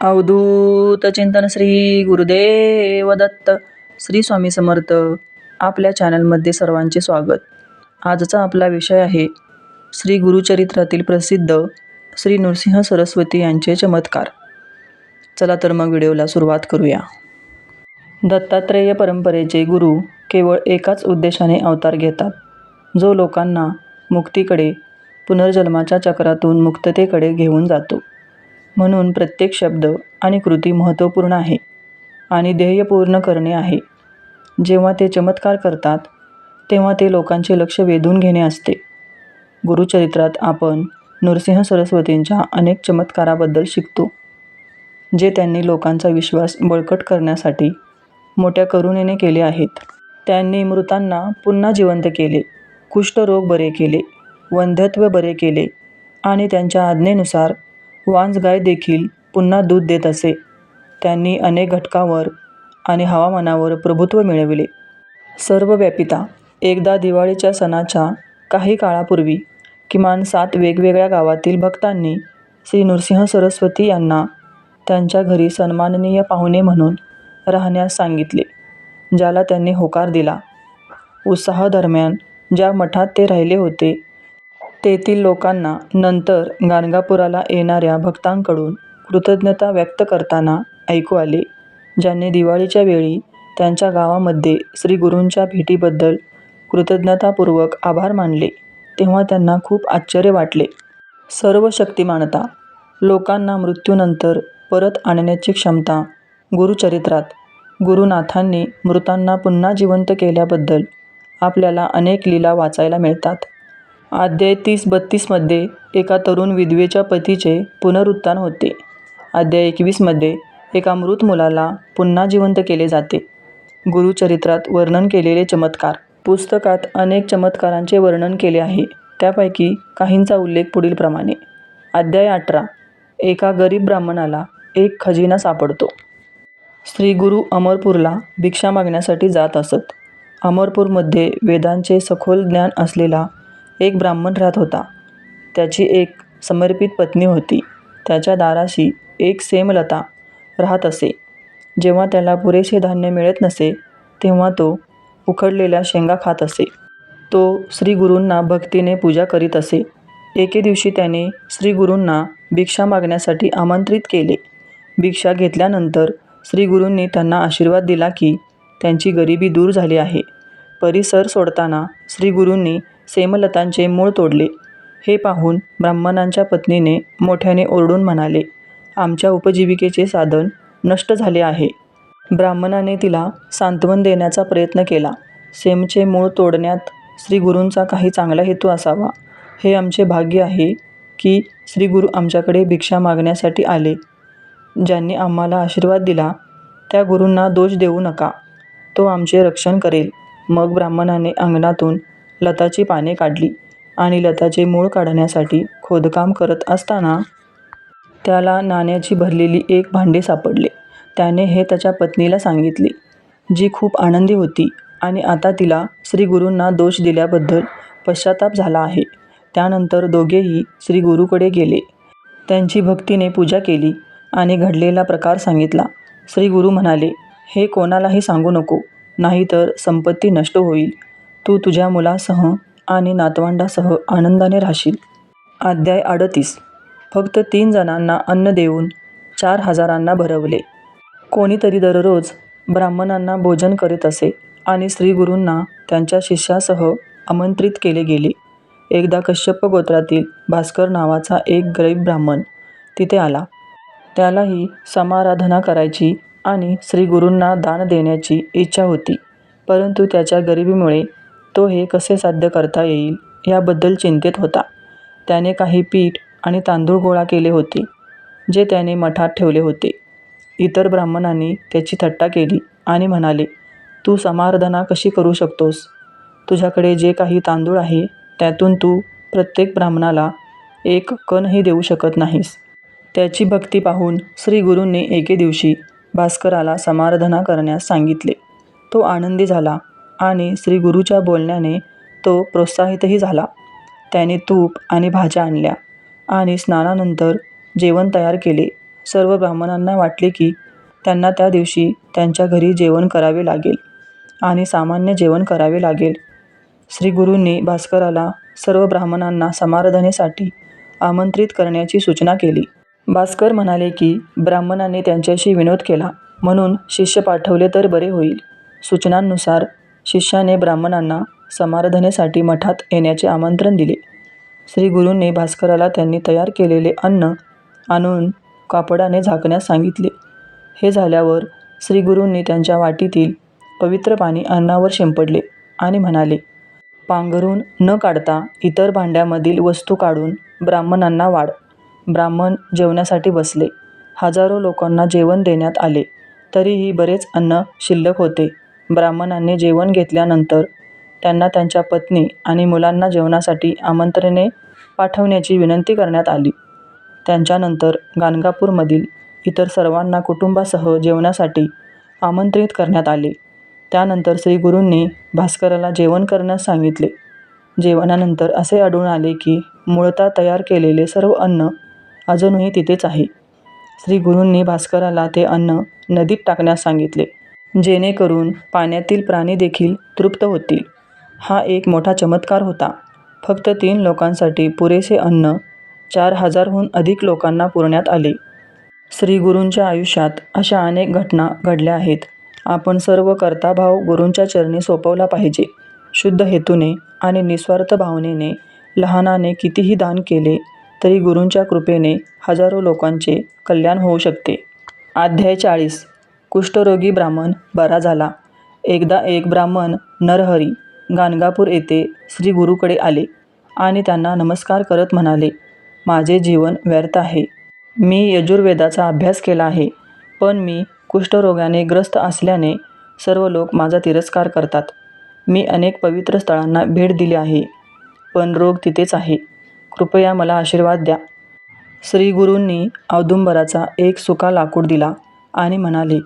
अवधूत चिंतन श्री गुरुदेव दत्त श्री स्वामी समर्थ आपल्या चॅनलमध्ये सर्वांचे स्वागत. आजचा आपला विषय आहे श्री गुरुचरित्रातील प्रसिद्ध श्री नृसिंह सरस्वती यांचे चमत्कार. चला तर मग व्हिडिओला सुरुवात करूया. दत्तात्रेय परंपरेचे गुरु केवळ एकाच उद्देशाने अवतार घेतात जो लोकांना मुक्तीकडे पुनर्जन्माच्या चक्रातून मुक्ततेकडे घेऊन जातो. म्हणून प्रत्येक शब्द आणि कृती महत्त्वपूर्ण आहे आणि ध्येय पूर्ण करणे आहे. जेव्हा ते चमत्कार करतात तेव्हा ते लोकांचे लक्ष वेधून घेणे असते. गुरुचरित्रात आपण नृसिंह सरस्वतींच्या अनेक चमत्काराबद्दल शिकतो जे त्यांनी लोकांचा विश्वास बळकट करण्यासाठी मोठ्या करुणेने केले आहेत. त्यांनी मृतांना पुन्हा जिवंत केले कुष्ठरोग बरे केले वंध्यत्व बरे केले आणि त्यांच्या आज्ञेनुसार वांजगाय देखील पुन्हा दूध देत असे. त्यांनी अनेक घटकांवर आणि हवामानावर प्रभुत्व मिळविले. सर्वव्यापिता एकदा दिवाळीच्या सणाच्या काही काळापूर्वी किमान सात वेगवेगळ्या गावातील भक्तांनी श्री नृसिंह सरस्वती यांना त्यांच्या घरी सन्माननीय पाहुणे म्हणून राहण्यास सांगितले ज्याला त्यांनी होकार दिला. उत्साहादरम्यान ज्या मठात ते राहिले होते तेथील लोकांना नंतर गाणगापुराला येणाऱ्या भक्तांकडून कृतज्ञता व्यक्त करताना ऐकू आले ज्यांनी दिवाळीच्या वेळी त्यांच्या गावामध्ये श्री गुरूंच्या भेटीबद्दल कृतज्ञतापूर्वक आभार मानले तेव्हा त्यांना खूप आश्चर्य वाटले. सर्व शक्तिमानता लोकांना मृत्यूनंतर परत आणण्याची क्षमता गुरुचरित्रात गुरुनाथांनी मृतांना पुन्हा जिवंत केल्याबद्दल आपल्याला अनेक लीला वाचायला मिळतात. अध्याय तीस बत्तीसमध्ये एका तरुण विधवेच्या पतीचे पुनरुत्थान होते. अध्याय एकवीसमध्ये एका मृत मुलाला पुन्हा जिवंत केले जाते. गुरुचरित्रात वर्णन केलेले चमत्कार. पुस्तकात अनेक चमत्कारांचे वर्णन केले आहे. त्यापैकी काहींचा उल्लेख पुढीलप्रमाणे अध्याय अठरा. एका गरीब ब्राह्मणाला एक खजिना सापडतो. श्री गुरु अमरपूरला भिक्षा मागण्यासाठी जात असत. अमरपूरमध्ये वेदांचे सखोल ज्ञान असलेला एक ब्राह्मण राहत होता. त्याची एक समर्पित पत्नी होती. त्याच्या दाराशी एक सेमलता राहत असे. जेव्हा त्याला पुरेसे धान्य मिळत नसे तेव्हा तो उखडलेल्या शेंगा खात असे. तो श्री गुरूंना भक्तीने पूजा करीत असे. एके दिवशी त्याने श्री गुरूंना भिक्षा मागण्यासाठी आमंत्रित केले. भिक्षा घेतल्यानंतर श्री गुरूंनी त्यांना आशीर्वाद दिला की त्यांची गरिबी दूर झाली आहे. परिसर सोडताना श्री गुरूंनी सेमलतांचे मूळ तोडले. हे पाहून ब्राह्मणांच्या पत्नीने मोठ्याने ओरडून म्हणाले आमच्या उपजीविकेचे साधन नष्ट झाले आहे. ब्राह्मणाने तिला सांत्वन देण्याचा प्रयत्न केला. सेमचे मूळ तोडण्यात श्रीगुरूंचा काही चांगला हेतू असावा. हे आमचे भाग्य आहे की श्री गुरु आमच्याकडे भिक्षा मागण्यासाठी आले. ज्यांनी आम्हाला आशीर्वाद दिला त्या गुरूंना दोष देऊ नका. तो आमचे रक्षण करेल. मग ब्राह्मणाने अंगणातून लताची पाने काढली आणि लताचे मूळ काढण्यासाठी खोदकाम करत असताना त्याला नाण्याची भरलेली एक भांडे सापडले. त्याने हे त्याच्या पत्नीला सांगितले जी खूप आनंदी होती आणि आता तिला श्री गुरूंना दोष दिल्याबद्दल पश्चाताप झाला आहे. त्यानंतर दोघेही श्रीगुरूकडे गेले. त्यांची भक्तीने पूजा केली आणि घडलेला प्रकार सांगितला. श्री गुरु म्हणाले हे कोणालाही सांगू नको नाहीतर संपत्ती नष्ट होईल. तू तुझ्या मुलासह आणि नातवंडासह आनंदाने राहशील. अध्याय अडतीस. फक्त तीन जणांना अन्न देऊन चार हजारांना भरवले. कोणीतरी दररोज ब्राह्मणांना भोजन करीत असे आणि श्रीगुरूंना त्यांच्या शिष्यासह आमंत्रित केले गेले. एकदा कश्यप गोत्रातील भास्कर नावाचा एक गरीब ब्राह्मण तिथे आला. त्यालाही समाराधना करायची आणि श्रीगुरूंना दान देण्याची इच्छा होती परंतु त्याच्या गरिबीमुळे तो हे कसे साध्य करता येईल याबद्दल चिंतित होता. त्याने काही पीठ आणि तांदूळ गोळा केले होते जे त्याने मठात ठेवले होते. इतर ब्राह्मणांनी त्याची थट्टा केली आणि म्हणाले तू समाराधना कशी करू शकतोस? तुझ्याकडे जे काही तांदूळ आहे त्यातून तू प्रत्येक ब्राह्मणाला एक कणही देऊ शकत नाहीस. त्याची भक्ती पाहून श्री गुरूंनी एके दिवशी भास्कराला समाराधना करण्यास सांगितले. तो आनंदी झाला आणि श्री गुरुच्या बोलण्याने तो प्रोत्साहितही झाला. त्याने तूप आणि भाज्या आणल्या आणि स्नानानंतर जेवण तयार केले. सर्व ब्राह्मणांना वाटले की त्यांना त्या दिवशी त्यांच्या घरी जेवण करावे लागेल आणि सामान्य जेवण करावे लागेल. श्री गुरूंनी भास्कराला सर्व ब्राह्मणांना समाराधनेसाठी आमंत्रित करण्याची सूचना केली. भास्कर म्हणाले की ब्राह्मणांनी त्यांच्याशी विनोद केला म्हणून शिष्य पाठवले तर बरे होईल. सूचनांनुसार शिष्याने ब्राह्मणांना समाराधनेसाठी मठात येण्याचे आमंत्रण दिले. श्री गुरूंनी भास्कराला त्यांनी तयार केलेले अन्न आणून कापडाने झाकण्यास सांगितले. हे झाल्यावर श्री गुरूंनी त्यांच्या वाटीतील पवित्र पाणी अन्नावर शिंपडले आणि म्हणाले पांघरून न काढता इतर भांड्यामधील वस्तू काढून ब्राह्मणांना वाढ. ब्राह्मण जेवण्यासाठी बसले. हजारो लोकांना जेवण देण्यात आले. तरीही बरेच अन्न शिल्लक होते. ब्राह्मणांनी जेवण घेतल्यानंतर त्यांना त्यांच्या पत्नी आणि मुलांना जेवणासाठी आमंत्रणे पाठवण्याची विनंती करण्यात आली. त्यांच्यानंतर गाणगापूरमधील इतर सर्वांना कुटुंबासह जेवणासाठी आमंत्रित करण्यात आले. त्यानंतर श्री गुरूंनी भास्कराला जेवण करण्यास सांगितले. जेवणानंतर असे आढळून आले की मूळतः तयार केलेले सर्व अन्न अजूनही तिथेच आहे. श्री गुरूंनी भास्कराला ते अन्न नदीत टाकण्यास सांगितले. जेणेकरून पाण्यातील प्राणी देखील तृप्त होतील. हा एक मोठा चमत्कार होता. फक्त तीन लोकांसाठी पुरेसे अन्न चार हजारहून अधिक लोकांना पुरण्यात आले. श्री गुरूंच्या आयुष्यात अशा अनेक घटना घडल्या आहेत. आपण सर्व कर्ताभाव गुरूंच्या चरणी सोपवला पाहिजे. शुद्ध हेतूने आणि निस्वार्थ भावनेने लहानाने कितीही दान केले तरी गुरूंच्या कृपेने हजारो लोकांचे कल्याण होऊ शकते. अध्याय चाळीस. कुष्ठरोगी ब्राह्मण बरा झाला. एकदा एक ब्राह्मण नरहरी गाणगापूर येथे श्री गुरुकडे आले आणि त्यांना नमस्कार करत म्हणाले माझे जीवन व्यर्थ आहे. मी यजुर्वेदाचा अभ्यास केला आहे पण मी कुष्ठरोगाने ग्रस्त असल्याने सर्व लोक माझा तिरस्कार करतात. मी अनेक पवित्र स्थळांना भेट दिली आहे पण रोग तिथेच आहे. कृपया मला आशीर्वाद द्या. श्री गुरूंनी औदुंबराचा एक सुका लाकूड दिला आणि म्हणाले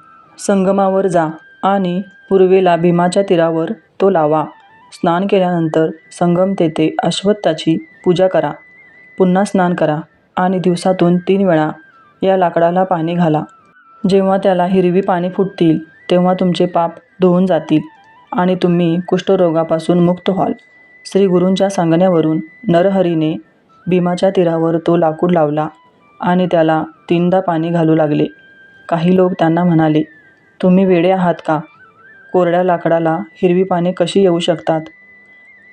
संगमावर जा आणि पूर्वेला भीमाच्या तीरावर तो लावा. स्नान केल्यानंतर संगम तेथे अश्वत्थाची पूजा करा. पुन्हा स्नान करा आणि दिवसातून तीन वेळा या लाकडाला पाणी घाला. जेव्हा त्याला हिरवी पाने फुटतील तेव्हा तुमचे पाप धुवून जातील आणि तुम्ही कुष्ठरोगापासून मुक्त व्हाल. श्री गुरूंच्या सांगण्यावरून नरहरीने भीमाच्या तीरावर तो लाकूड लावला आणि त्याला तीनदा पाणी घालू लागले. काही लोक त्यांना म्हणाले तुम्ही वेडे आहात का? कोरड्या लाकडाला हिरवी पाने कशी येऊ शकतात?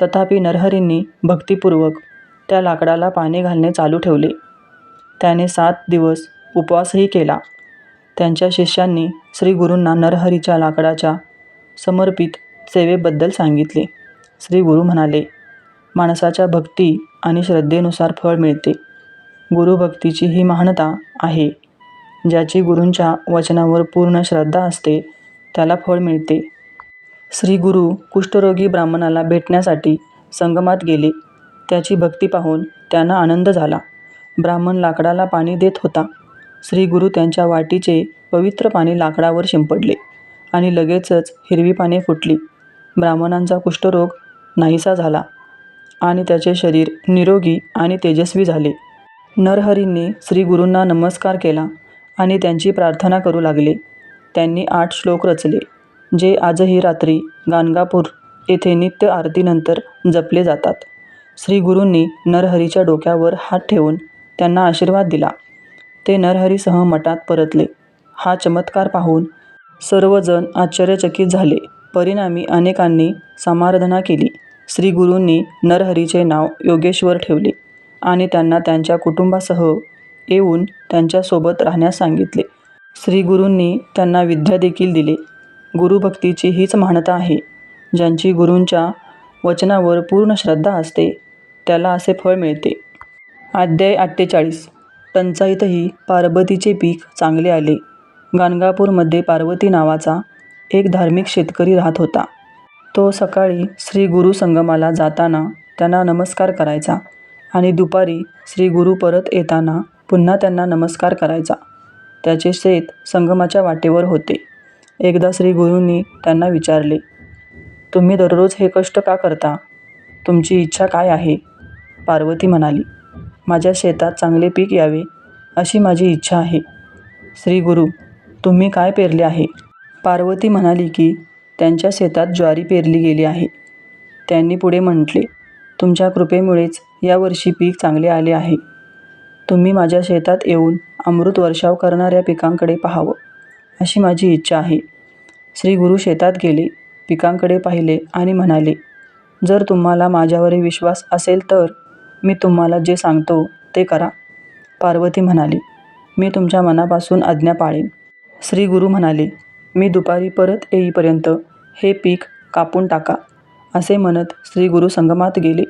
तथापि नरहरींनी भक्तिपूर्वक त्या लाकडाला पाने घालणे चालू ठेवले. त्याने सात दिवस उपवासही केला. त्यांच्या शिष्यांनी श्री गुरूंना नरहरीच्या लाकडाच्या समर्पित सेवेबद्दल सांगितले. श्री गुरु म्हणाले माणसाच्या भक्ती आणि श्रद्धेनुसार फळ मिळते. गुरुभक्तीची ही महानता आहे. ज्याची गुरूंच्या वचनावर पूर्ण श्रद्धा असते त्याला फळ मिळते. श्री गुरु कुष्ठरोगी ब्राह्मणाला भेटण्यासाठी संगमात गेले. त्याची भक्ती पाहून त्यांना आनंद झाला. ब्राह्मण लाकडाला पाणी देत होता. श्री गुरु त्यांच्या वाटीचे पवित्र पाणी लाकडावर शिंपडले आणि लगेचच हिरवी पाने फुटली. ब्राह्मणांचा कुष्ठरोग नाहीसा झाला आणि त्याचे शरीर निरोगी आणि तेजस्वी झाले. नरहरींनी श्री गुरूंना नमस्कार केला आणि त्यांची प्रार्थना करू लागले. त्यांनी आठ श्लोक रचले जे आजही रात्री गाणगापूर येथे नित्य आरतीनंतर जपले जातात. श्री गुरूंनी नरहरीच्या डोक्यावर हात ठेवून त्यांना आशीर्वाद दिला. ते नरहरीसह मठात परतले. हा चमत्कार पाहून सर्वजण आश्चर्यचकित झाले. परिणामी अनेकांनी समाराधना केली. श्री गुरूंनी नरहरीचे नाव योगेश्वर ठेवले आणि त्यांना त्यांच्या कुटुंबासह येऊन त्यांच्यासोबत राहण्यास सांगितले. श्रीगुरूंनी त्यांना विद्या देखील दिले. गुरुभक्तीची हीच महानता आहे. ज्यांची गुरूंच्या वचनावर पूर्ण श्रद्धा असते त्याला असे फळ मिळते. अध्याय अठ्ठेचाळीस. टंचाईतही पार्वतीचे पीक चांगले आले. गाणगापूरमध्ये पार्वती नावाचा एक धार्मिक शेतकरी राहत होता. तो सकाळी श्री गुरु संगमाला जाताना त्यांना नमस्कार करायचा आणि दुपारी श्री गुरु परत येताना पुन्हा त्यांना नमस्कार करायचा. त्याचे शेत संगमाच्या वाटेवर होते. एकदा श्री गुरूंनी त्यांना विचारले तुम्ही दररोज हे कष्ट का करता? तुमची इच्छा काय आहे? पार्वती म्हणाली माझ्या शेतात चांगले पीक यावे अशी माझी इच्छा आहे. श्री गुरु तुम्ही काय पेरले आहे? पार्वती म्हणाली की त्यांच्या शेतात ज्वारी पेरली गेली आहे. त्यांनी पुढे म्हटले तुमच्या कृपेमुळेच यावर्षी पीक चांगले आले आहे. तुम्ही माझ्या शेतात येऊन अमृत वर्षाव करणाऱ्या पिकांकडे पाहावं अशी माझी इच्छा आहे. श्री गुरु शेतात गेले पिकांकडे पाहिले आणि म्हणाले जर तुम्हाला माझ्यावरील विश्वास असेल तर मी तुम्हाला जे सांगतो ते करा. पार्वती म्हणाली मी तुमच्या मनापासून आज्ञा पाळेन. श्री गुरु म्हणाले मी दुपारी परत येईपर्यंत हे पीक कापून टाका असे म्हणत श्री गुरु संगमात गेले.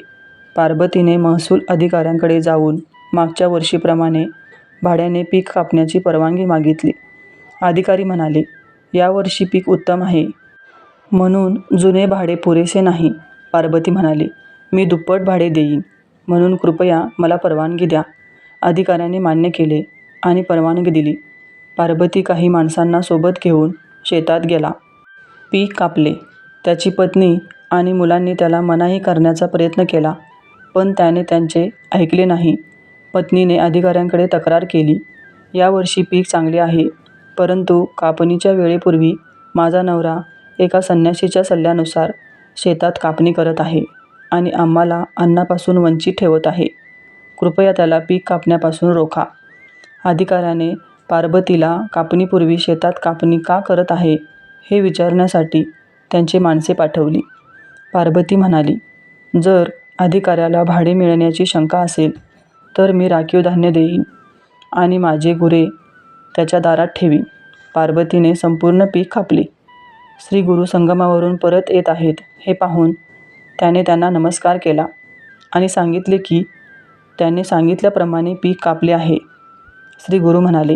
पार्वतीने महसूल अधिकाऱ्यांकडे जाऊन मागच्या वर्षीप्रमाणे भाड्याने पीक कापण्याची परवानगी मागितली. अधिकारी म्हणाले यावर्षी पीक उत्तम आहे. म्हणून जुने भाडे पुरेसे नाही पार्वती म्हणाली. मी दुप्पट भाडे देईन म्हणून कृपया मला परवानगी द्या अधिकाऱ्याने मान्य केले आणि परवानगी दिली. पार्वती काही माणसांना सोबत घेऊन शेतात गेला. पीक कापले. त्याची पत्नी आणि मुलांनी त्याला मनाई करण्याचा प्रयत्न केला पण त्याने त्यांचे ऐकले नाही. पत्नीने अधिकाऱ्यांकडे तक्रार केली. यावर्षी पीक चांगले आहे परंतु कापणीच्या वेळेपूर्वी माझा नवरा एका संन्याशीच्या सल्ल्यानुसार शेतात कापणी करत आहे आणि आम्हाला अन्नापासून वंचित ठेवत आहे. कृपया त्याला पीक कापण्यापासून रोखा. अधिकाऱ्याने पार्वतीला कापणीपूर्वी शेतात कापणी का करत आहे हे विचारण्यासाठी त्यांची माणसे पाठवली. पार्वती म्हणाली जर अधिकाऱ्याला भाडे मिळण्याची शंका असेल तर मी राखीव धान्य देईन आणि माझे गुरे त्याच्या दारात ठेवीन. पार्वतीने संपूर्ण पीक कापले. श्री गुरु संगमावरून परत येत आहेत हे पाहून त्याने त्यांना नमस्कार केला आणि सांगितले की त्याने सांगितल्याप्रमाणे पीक कापले आहे. श्री गुरु म्हणाले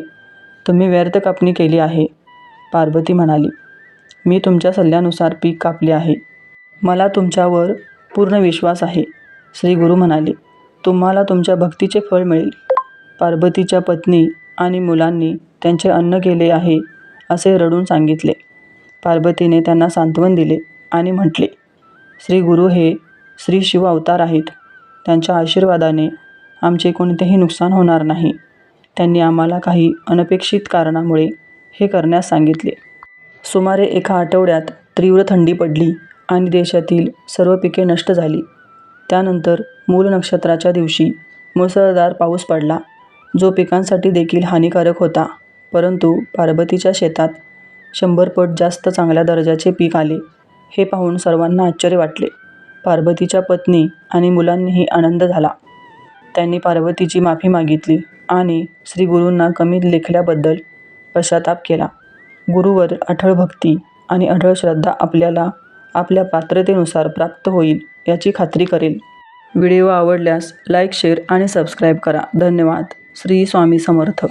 तुम्ही व्यर्थ कापणी केली आहे. पार्वती म्हणाली मी तुमच्या सल्ल्यानुसार पीक कापले आहे. मला तुमच्यावर पूर्ण विश्वास आहे. श्री गुरु म्हणाले तुम्हाला तुमच्या भक्तीचे फळ मिळेल. पार्वतीच्या पत्नी आणि मुलांनी त्यांचे अन्न केले आहे असे रडून सांगितले. पार्वतीने त्यांना सांत्वन दिले आणि म्हटले श्री गुरु हे श्री शिव अवतार आहेत. त्यांच्या आशीर्वादाने आमचे कोणतेही नुकसान होणार नाही. त्यांनी आम्हाला काही अनपेक्षित कारणामुळे हे करण्यास सांगितले. सुमारे एका आठवड्यात तीव्र थंडी पडली आणि देशातील सर्व पिके नष्ट झाली. त्यानंतर मूल नक्षत्राच्या दिवशी मुसळधार पाऊस पडला. जो पिकांसाठी देखील हानिकारक होता. परंतु पार्वतीच्या शेतात शंभर पट जास्त चांगल्या दर्जाचे पीक आले हे पाहून सर्वांना आश्चर्य वाटले. पार्वतीच्या पत्नी आणि मुलांनीही आनंद झाला. त्यांनी पार्वतीची माफी मागितली आणि श्री गुरूंना कमी लेखल्याबद्दल पश्चाताप केला. गुरुवर अढळ भक्ती आणि अढळ श्रद्धा आपल्याला आपल्या पात्रतेनुसार प्राप्त होईल याची खात्री करेल. व्हिडिओ आवडल्यास लाईक शेअर आणि सबस्क्राईब करा. धन्यवाद. श्री स्वामी समर्थ.